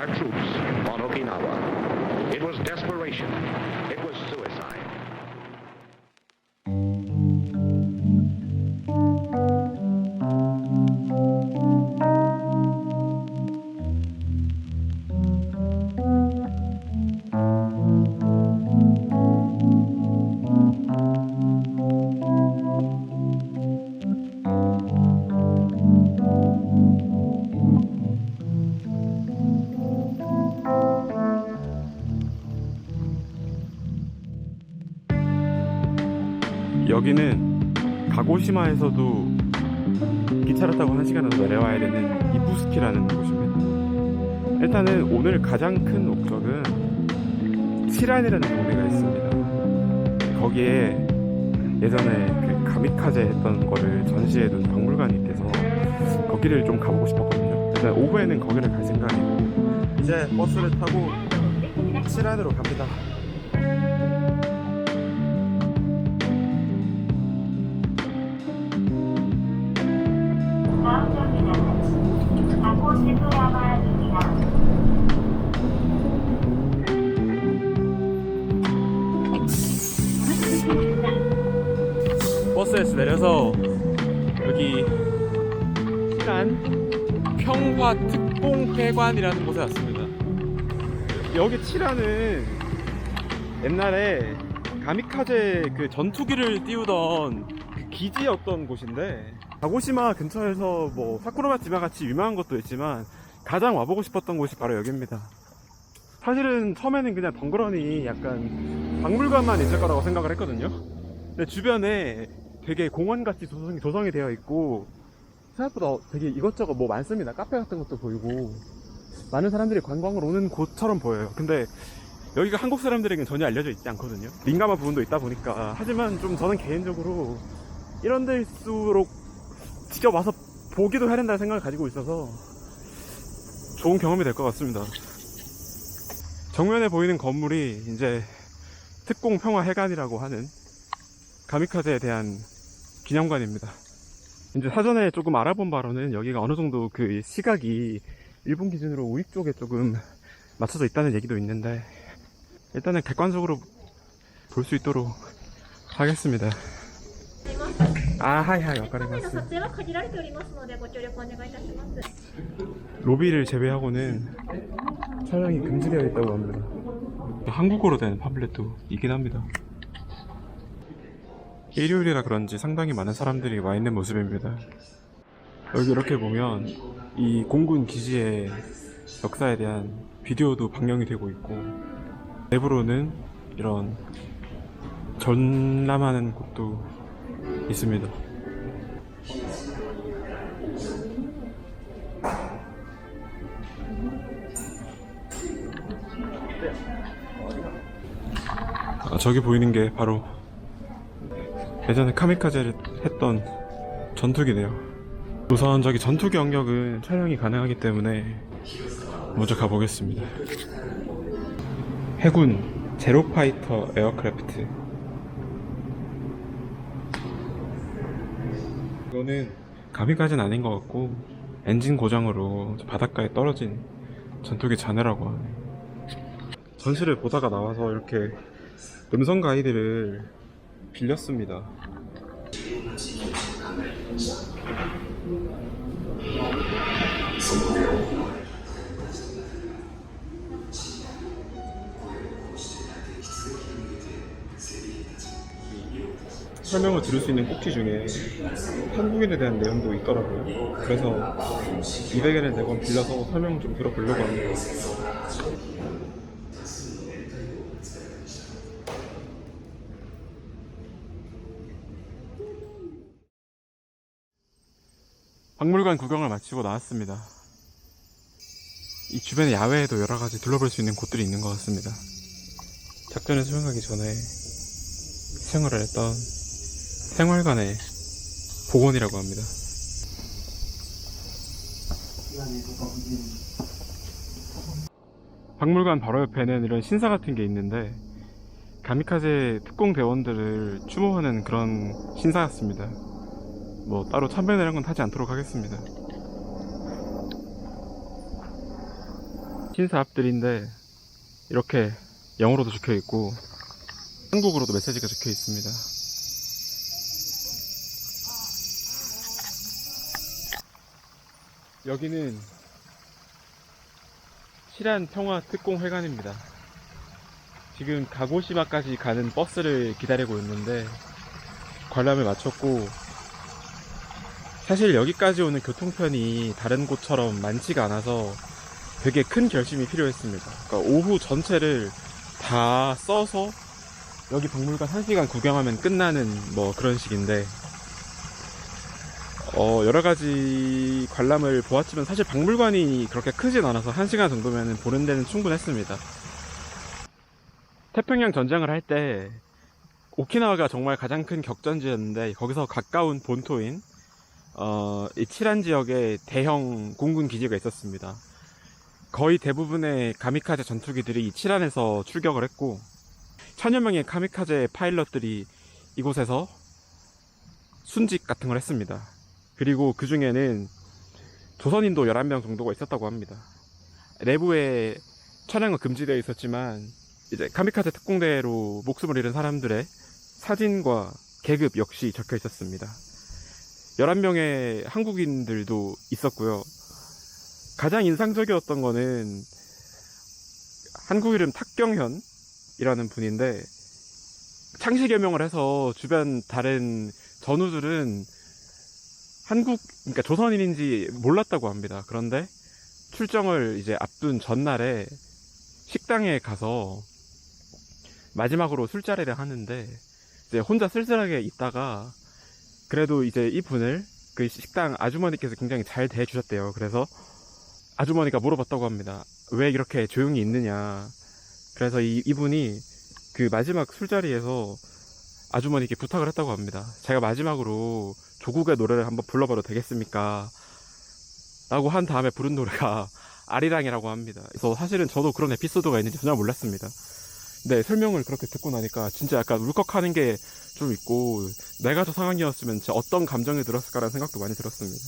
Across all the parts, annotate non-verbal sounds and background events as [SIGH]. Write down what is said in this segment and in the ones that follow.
our troops on Okinawa. It was desperation. It was suicide. 여기는 가고시마에서도 기차를 타고 1시간을 내려와야 되는 이부스키라는 곳입니다. 일단은 오늘 가장 큰 목적은 치란이라는 동네가 있습니다. 거기에 예전에 그 가미카제 했던 거를 전시해둔 박물관이 있대서 거기를 좀 가보고 싶었거든요. 일단 오후에는 거기를 갈 생각이고 이제 버스를 타고 치란으로 갑니다. 버스에서 내려서 여기 시간 평화 특공회관이라는 곳에 왔습니다. 여기 칠하는 옛날에 가미카제 그 전투기를 띄우던 그 기지였던 곳인데 가고시마 근처에서 뭐 사쿠라마 지마 같이 유명한 것도 있지만 가장 와보고 싶었던 곳이 바로 여기입니다. 사실은 처음에는 그냥 덩그러니 약간 박물관만 있을 거라고 생각을 했거든요. 근데 주변에 되게 공원같이 조성이, 조성이 되어 있고 생각보다 되게 이것저것 뭐 많습니다. 카페 같은 것도 보이고 많은 사람들이 관광을 오는 곳처럼 보여요. 근데 여기가 한국 사람들에게는 전혀 알려져 있지 않거든요. 민감한 부분도 있다 보니까 하지만 좀 저는 개인적으로 이런 데일수록 직접 와서 보기도 해야 된다는 생각을 가지고 있어서 좋은 경험이 될 것 같습니다. 정면에 보이는 건물이 이제 특공 평화 해관이라고 하는 가미카제에 대한 기념관입니다. 이제 사전에 조금 알아본 바로는 여기가 어느 정도 그 시각이 일본 기준으로 우익 쪽에 조금 맞춰져 있다는 얘기도 있는데 일단은 객관적으로 볼 수 있도록 하겠습니다. 아, 하이 하이, 와카리마스. 로비를 제외하고는 촬영이 금지되어 있다고 합니다. 한국어로 된 팜플렛도 있긴 합니다. 일요일이라 그런지 상당히 많은 사람들이 와 있는 모습입니다. 여기 이렇게 보면 이 공군 기지의 역사에 대한 비디오도 방영이 되고 있고 내부로는 이런 전람하는 곳도 있습니다. 아, 저기 보이는 게 바로 예전에 카미카제를 했던 전투기네요. 우선 저기 전투기 영역은 촬영이 가능하기 때문에 먼저 가보겠습니다. 해군 제로파이터 에어크래프트. 이거는 가미까지는 아닌 것 같고 엔진 고장으로 바닷가에 떨어진 전투기 잔해라고 하네. 전시를 보다가 나와서 이렇게 음성 가이드를 빌렸습니다. 설명을 들을 수 있는 꼭지 중에 한국인에 대한 내용도 있더라고요. 그래서 200엔을 내건 빌려서 설명 좀 들어보려고 합니다. 박물관 구경을 마치고 나왔습니다. 이 주변에 야외에도 여러 가지 둘러볼 수 있는 곳들이 있는 것 같습니다. 작전을 수행하기 전에 생활을 했던 생활관의 복원이라고 합니다. 박물관 바로 옆에는 이런 신사 같은 게 있는데 가미카제 특공 대원들을 추모하는 그런 신사 같습니다. 뭐 따로 참배내는 건 타지 않도록 하겠습니다. 신사 앞들인데 이렇게 영어로도 적혀 있고 한국어로도 메시지가 적혀 있습니다. 여기는 실한 평화 특공회관입니다. 지금 가고시마까지 가는 버스를 기다리고 있는데 관람을 마쳤고 사실 여기까지 오는 교통편이 다른 곳처럼 많지가 않아서 되게 큰 결심이 필요했습니다. 그러니까 오후 전체를 다 써서 여기 박물관 1시간 구경하면 끝나는 뭐 그런 식인데 어 여러 가지 관람을 보았지만 사실 박물관이 그렇게 크진 않아서 1시간 정도면 보는 데는 충분했습니다. 태평양 전쟁을 할 때 오키나와가 정말 가장 큰 격전지였는데 거기서 가까운 본토인 어, 이 칠한 지역에 대형 공군 기지가 있었습니다. 거의 대부분의 가미카제 전투기들이 이 칠안에서 출격을 했고 천여 명의 카미카제 파일럿들이 이곳에서 순직 같은 걸 했습니다. 그리고 그 중에는 조선인도 11명 정도가 있었다고 합니다. 내부에 촬영은 금지되어 있었지만 이제 카미카제 특공대로 목숨을 잃은 사람들의 사진과 계급 역시 적혀 있었습니다. 11명의 한국인들도 있었고요. 가장 인상적이었던 거는 한국 이름 탁경현이라는 분인데 창시 개명을 해서 주변 다른 전우들은 한국 그러니까 조선인인지 몰랐다고 합니다. 그런데 출정을 이제 앞둔 전날에 식당에 가서 마지막으로 술자리를 하는데 이제 혼자 쓸쓸하게 있다가 그래도 이제 이분을 그 식당 아주머니께서 굉장히 잘 대해주셨대요. 그래서 아주머니가 물어봤다고 합니다. 왜 이렇게 조용히 있느냐. 그래서 이, 이분이 그 마지막 술자리에서 아주머니께 부탁을 했다고 합니다. 제가 마지막으로 조국의 노래를 한번 불러봐도 되겠습니까? 라고 한 다음에 부른 노래가 [LAUGHS] 아리랑이라고 합니다. 그래서 사실은 저도 그런 에피소드가 있는지 전혀 몰랐습니다. 네, 설명을 그렇게 듣고 나니까 진짜 약간 울컥하는 게 좀 있고 내가 저 상황이었으면 진짜 어떤 감정이 들었을까라는 생각도 많이 들었습니다.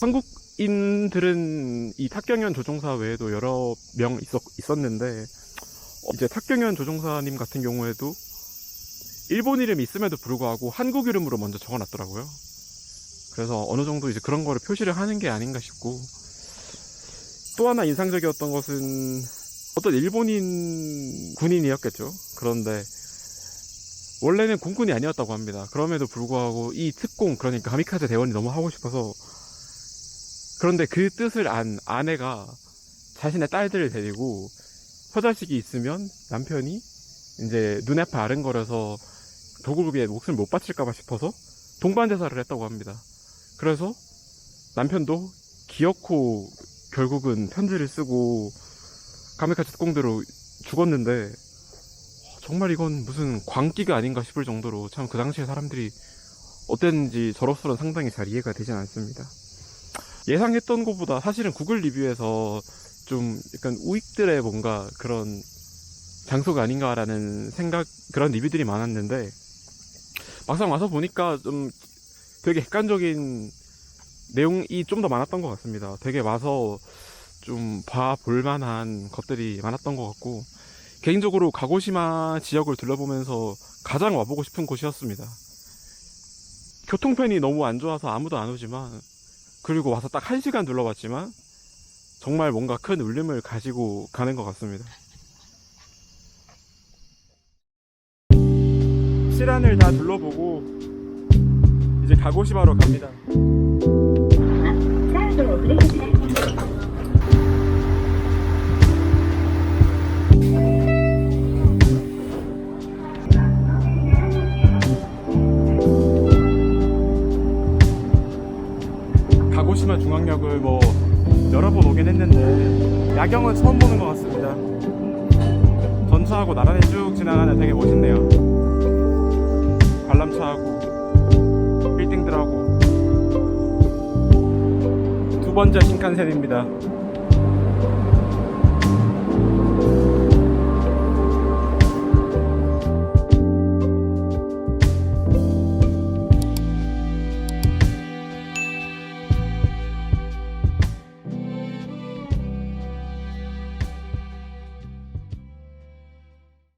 한국인들은 이 탁경현 조종사 외에도 여러 명 있었, 있었는데 이제 탁경현 조종사님 같은 경우에도 일본 이름이 있음에도 불구하고 한국 이름으로 먼저 적어놨더라고요. 그래서 어느 정도 이제 그런 거를 표시를 하는 게 아닌가 싶고 또 하나 인상적이었던 것은 어떤 일본인 군인이었겠죠. 그런데 원래는 공군이 아니었다고 합니다. 그럼에도 불구하고 이 특공 그러니까 가미카제 대원이 너무 하고 싶어서 그런데 그 뜻을 안 아내가 자신의 딸들을 데리고 처자식이 있으면 남편이 이제 눈에 아른거려서 조국을 위해 목숨을 못 바칠까봐 싶어서 동반자살을 했다고 합니다. 그래서 남편도 기어코 결국은 편지를 쓰고 가미카제 특공대로 죽었는데 정말 이건 무슨 광기가 아닌가 싶을 정도로 참 그 당시에 사람들이 어땠는지 저로서는 상당히 잘 이해가 되진 않습니다. 예상했던 것보다 사실은 구글 리뷰에서 좀 약간 우익들의 뭔가 그런 장소가 아닌가라는 생각 그런 리뷰들이 많았는데 막상 와서 보니까 좀 되게 객관적인 내용이 좀 더 많았던 것 같습니다. 되게 와서 좀 봐볼 만한 것들이 많았던 것 같고 개인적으로 가고시마 지역을 둘러보면서 가장 와보고 싶은 곳이었습니다. 교통편이 너무 안 좋아서 아무도 안 오지만 그리고 와서 딱 한 시간 둘러봤지만 정말 뭔가 큰 울림을 가지고 가는 것 같습니다. 시란을 다 둘러보고 이제 가고시마로 갑니다. 가고시마 중앙역을 뭐 여러 번 오긴 했는데 야경은 처음 보는 것 같습니다. 전차하고 나란히 쭉 지나가는 되게 멋있네요. 관람차하고 빌딩들하고 두 번째 신칸센입니다.